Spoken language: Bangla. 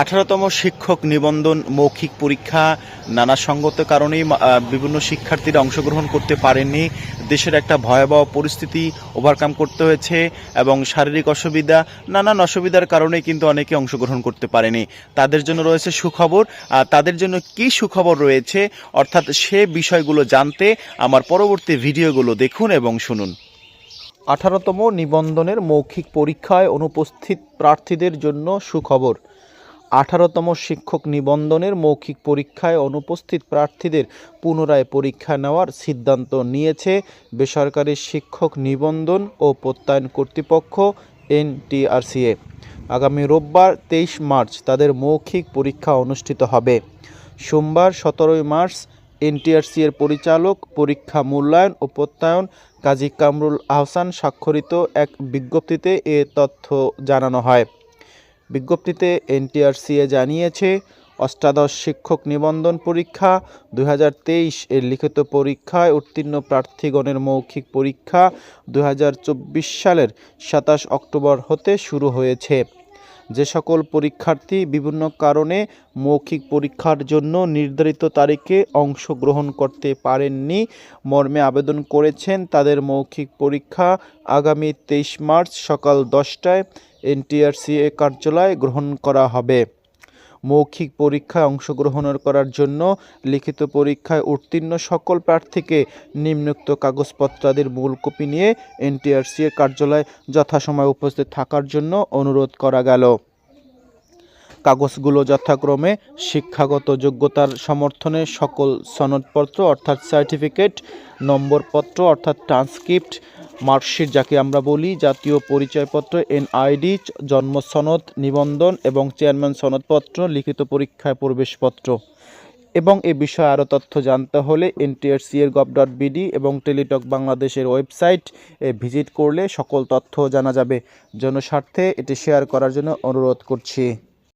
আঠারোতম শিক্ষক নিবন্ধন মৌখিক পরীক্ষা, নানা সঙ্গত কারণেই বিভিন্ন শিক্ষার্থীরা অংশগ্রহণ করতে পারেননি। দেশের একটা ভয়াবহ পরিস্থিতি ওভারকাম করতে হয়েছে এবং শারীরিক অসুবিধা, নানান অসুবিধার কারণে কিন্তু অনেকে অংশগ্রহণ করতে পারেনি। তাদের জন্য রয়েছে সুখবর। তাদের জন্য কি সুখবর রয়েছে? অর্থাৎ সে বিষয়গুলো জানতে আমার পরবর্তী ভিডিওগুলো দেখুন এবং শুনুন। আঠারোতম নিবন্ধনের মৌখিক পরীক্ষায় অনুপস্থিত প্রার্থীদের জন্য সুখবর। আঠারোতম শিক্ষক নিবন্ধনের মৌখিক পরীক্ষায় অনুপস্থিত প্রার্থীদের পুনরায় পরীক্ষা নেওয়ার সিদ্ধান্ত নিয়েছে বেসরকারি শিক্ষক নিবন্ধন ও প্রত্যয়ন কর্তৃপক্ষ, এনটিআরসিএ। আগামী রোববার তেইশ মার্চ তাদের মৌখিক পরীক্ষা অনুষ্ঠিত হবে। সোমবার সতেরোই মার্চ এনটিআরসি এর পরিচালক, পরীক্ষা মূল্যায়ন ও প্রত্যয়ন কাজী কামরুল আহসান স্বাক্ষরিত এক বিজ্ঞপ্তিতে এ তথ্য জানানো হয়। বিজ্ঞপ্তিতে এনটিআরসিএ জানিয়েছে, অষ্টাদশ শিক্ষক নিবন্ধন পরীক্ষা দু হাজার তেইশ এর লিখিত পরীক্ষায় উত্তীর্ণ প্রার্থীগণের মৌখিক পরীক্ষা দু হাজার চব্বিশ সালের সাতাশ অক্টোবর হতে শুরু হয়েছে। যে সকল পরীক্ষার্থী বিভিন্ন কারণে মৌখিক পরীক্ষার জন্য নির্ধারিত তারিখে অংশগ্রহণ করতে পারেননি। মর্মে আবেদন করেছেন তাদের মৌখিক পরীক্ষা আগামী তেইশ মার্চ সকাল দশটায় এনটিআরসিএ কার্যালয়ে গ্রহণ করা হবে। মৌখিক পরীক্ষায় অংশগ্রহণ করার জন্য লিখিত পরীক্ষায় উত্তীর্ণ সকল প্রার্থীকে নিম্নোক্ত কাগজপত্রাদির মূল কপি নিয়ে এনটিআরসি এর কার্যালয়ে যথাসময়ে উপস্থিত থাকার জন্য অনুরোধ করা গেল। কাগজগুলো যথাক্রমে শিক্ষাগত যোগ্যতার সমর্থনে সকল সনদপত্র অর্থাৎ সার্টিফিকেট, নম্বরপত্র অর্থাৎ ট্রান্সক্রিপ্ট মার্কশিট যাকে আমরা বলি, জাতীয় পরিচয়পত্র, এনআইডি জন্ম সনদ নিবন্ধন এবং চেয়ারম্যান সনদপত্র, লিখিত পরীক্ষায় প্রবেশপত্র। এবং এ বিষয়ে আরও তথ্য জানতে হলে এনটিআরসি এর গভ ডট বিডি এবং টেলিটক বাংলাদেশের ওয়েবসাইট এ ভিজিট করলে সকল তথ্য জানা যাবে। জনস্বার্থে এটি শেয়ার করার জন্য অনুরোধ করছি।